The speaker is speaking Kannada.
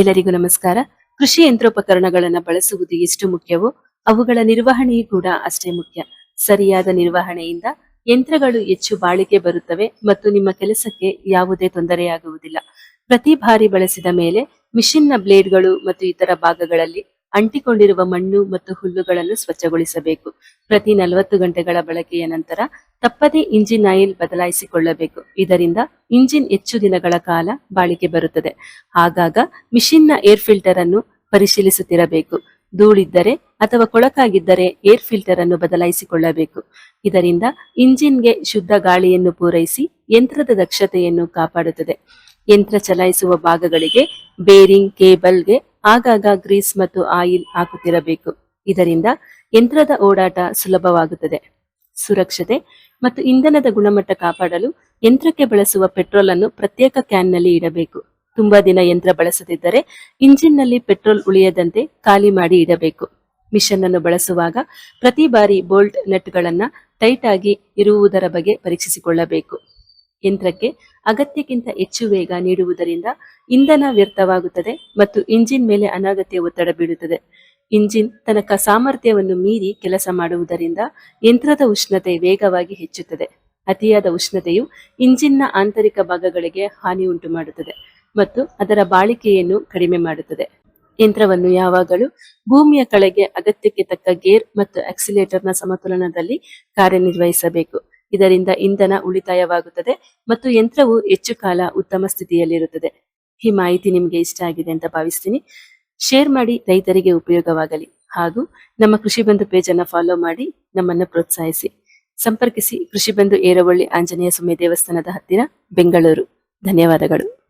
ಎಲ್ಲರಿಗೂ ನಮಸ್ಕಾರ. ಕೃಷಿ ಯಂತ್ರೋಪಕರಣಗಳನ್ನು ಬಳಸುವುದು ಎಷ್ಟು ಮುಖ್ಯವೋ ಅವುಗಳ ನಿರ್ವಹಣೆಯೂ ಕೂಡ ಅಷ್ಟೇ ಮುಖ್ಯ. ಸರಿಯಾದ ನಿರ್ವಹಣೆಯಿಂದ ಯಂತ್ರಗಳು ಹೆಚ್ಚು ಬಾಳಿಕೆ ಬರುತ್ತವೆ ಮತ್ತು ನಿಮ್ಮ ಕೆಲಸಕ್ಕೆ ಯಾವುದೇ ತೊಂದರೆಯಾಗುವುದಿಲ್ಲ. ಪ್ರತಿ ಬಾರಿ ಬಳಸಿದ ಮೇಲೆ ಮಿಷಿನ್ನ ಬ್ಲೇಡ್ಗಳು ಮತ್ತು ಇತರ ಭಾಗಗಳಲ್ಲಿ ಅಂಟಿಕೊಂಡಿರುವ ಮಣ್ಣು ಮತ್ತು ಹುಲ್ಲುಗಳನ್ನು ಸ್ವಚ್ಛಗೊಳಿಸಬೇಕು. ಪ್ರತಿ ನಲವತ್ತು ಗಂಟೆಗಳ ಬಳಕೆಯ ನಂತರ ತಪ್ಪದೇ ಇಂಜಿನ್ ಆಯಿಲ್ ಬದಲಾಯಿಸಿಕೊಳ್ಳಬೇಕು. ಇದರಿಂದ ಇಂಜಿನ್ ಹೆಚ್ಚು ದಿನಗಳ ಕಾಲ ಬಾಳಿಕೆ ಬರುತ್ತದೆ. ಆಗಾಗ ಮಿಷಿನ್ನ ಏರ್ ಫಿಲ್ಟರ್ ಅನ್ನು ಪರಿಶೀಲಿಸುತ್ತಿರಬೇಕು. ಧೂಳಿದ್ದರೆ ಅಥವಾ ಕೊಳಕಾಗಿದ್ದರೆ ಏರ್ ಫಿಲ್ಟರ್ ಅನ್ನು ಬದಲಾಯಿಸಿಕೊಳ್ಳಬೇಕು. ಇದರಿಂದ ಇಂಜಿನ್ಗೆ ಶುದ್ಧ ಗಾಳಿಯನ್ನು ಪೂರೈಸಿ ಯಂತ್ರದ ದಕ್ಷತೆಯನ್ನು ಕಾಪಾಡುತ್ತದೆ. ಯಂತ್ರ ಚಲಾಯಿಸುವ ಭಾಗಗಳಿಗೆ ಬೇರಿಂಗ್ ಕೇಬಲ್ಗೆ ಆಗಾಗ ಗ್ರೀಸ್ ಮತ್ತು ಆಯಿಲ್ ಹಾಕುತ್ತಿರಬೇಕು. ಇದರಿಂದ ಯಂತ್ರದ ಓಡಾಟ ಸುಲಭವಾಗುತ್ತದೆ. ಸುರಕ್ಷತೆ ಮತ್ತು ಇಂಧನದ ಗುಣಮಟ್ಟ ಕಾಪಾಡಲು ಯಂತ್ರಕ್ಕೆ ಬಳಸುವ ಪೆಟ್ರೋಲ್ ಅನ್ನು ಪ್ರತ್ಯೇಕ ಕ್ಯಾನ್ನಲ್ಲಿ ಇಡಬೇಕು. ತುಂಬಾ ದಿನ ಯಂತ್ರ ಬಳಸದಿದ್ದರೆ ಇಂಜಿನ್ನಲ್ಲಿ ಪೆಟ್ರೋಲ್ ಉಳಿಯದಂತೆ ಖಾಲಿ ಮಾಡಿ ಇಡಬೇಕು. ಮಿಷನ್ ಅನ್ನು ಬಳಸುವಾಗ ಪ್ರತಿ ಬಾರಿ ಬೋಲ್ಟ್ ನಟ್ಗಳನ್ನ ಟೈಟ್ ಆಗಿ ಇರುವುದರ ಬಗ್ಗೆ ಪರೀಕ್ಷಿಸಿಕೊಳ್ಳಬೇಕು. ಯಂತ್ರಕ್ಕೆ ಅಗತ್ಯಕ್ಕಿಂತ ಹೆಚ್ಚು ವೇಗ ನೀಡುವುದರಿಂದ ಇಂಧನ ವ್ಯರ್ಥವಾಗುತ್ತದೆ ಮತ್ತು ಇಂಜಿನ್ ಮೇಲೆ ಅನಗತ್ಯ ಒತ್ತಡ ಬೀಳುತ್ತದೆ. ಇಂಜಿನ್ ತನಕ ಸಾಮರ್ಥ್ಯವನ್ನು ಮೀರಿ ಕೆಲಸ ಮಾಡುವುದರಿಂದ ಯಂತ್ರದ ಉಷ್ಣತೆ ವೇಗವಾಗಿ ಹೆಚ್ಚುತ್ತದೆ. ಅತಿಯಾದ ಉಷ್ಣತೆಯು ಇಂಜಿನ್ನ ಆಂತರಿಕ ಭಾಗಗಳಿಗೆ ಹಾನಿ ಉಂಟು ಮಾಡುತ್ತದೆ ಮತ್ತು ಅದರ ಬಾಳಿಕೆಯನ್ನು ಕಡಿಮೆ ಮಾಡುತ್ತದೆ. ಯಂತ್ರವನ್ನು ಯಾವಾಗಲೂ ಭೂಮಿಯ ಕಳೆಗೆ ಅಗತ್ಯಕ್ಕೆ ತಕ್ಕ ಗೇರ್ ಮತ್ತು ಆಕ್ಸಿಲೇಟರ್ನ ಸಮತೋಲನದಲ್ಲಿ ಕಾರ್ಯನಿರ್ವಹಿಸಬೇಕು. ಇದರಿಂದ ಇಂಧನ ಉಳಿತಾಯವಾಗುತ್ತದೆ ಮತ್ತು ಯಂತ್ರವು ಹೆಚ್ಚು ಕಾಲ ಉತ್ತಮ ಸ್ಥಿತಿಯಲ್ಲಿರುತ್ತದೆ. ಈ ಮಾಹಿತಿ ನಿಮಗೆ ಇಷ್ಟ ಆಗಿದೆ ಅಂತ ಭಾವಿಸ್ತೀನಿ. ಶೇರ್ ಮಾಡಿ ರೈತರಿಗೆ ಉಪಯೋಗವಾಗಲಿ. ಹಾಗೂ ನಮ್ಮ ಕೃಷಿ ಬಂಧು ಪೇಜ್ ಅನ್ನ ಫಾಲೋ ಮಾಡಿ ನಮ್ಮನ್ನು ಪ್ರೋತ್ಸಾಹಿಸಿ. ಸಂಪರ್ಕಿಸಿ ಕೃಷಿ ಬಂಧು ಏರವಳ್ಳಿ ಆಂಜನೇಯ ಸ್ವಾಮಿ ದೇವಸ್ಥಾನದ ಹತ್ತಿರ, ಬೆಂಗಳೂರು. ಧನ್ಯವಾದಗಳು.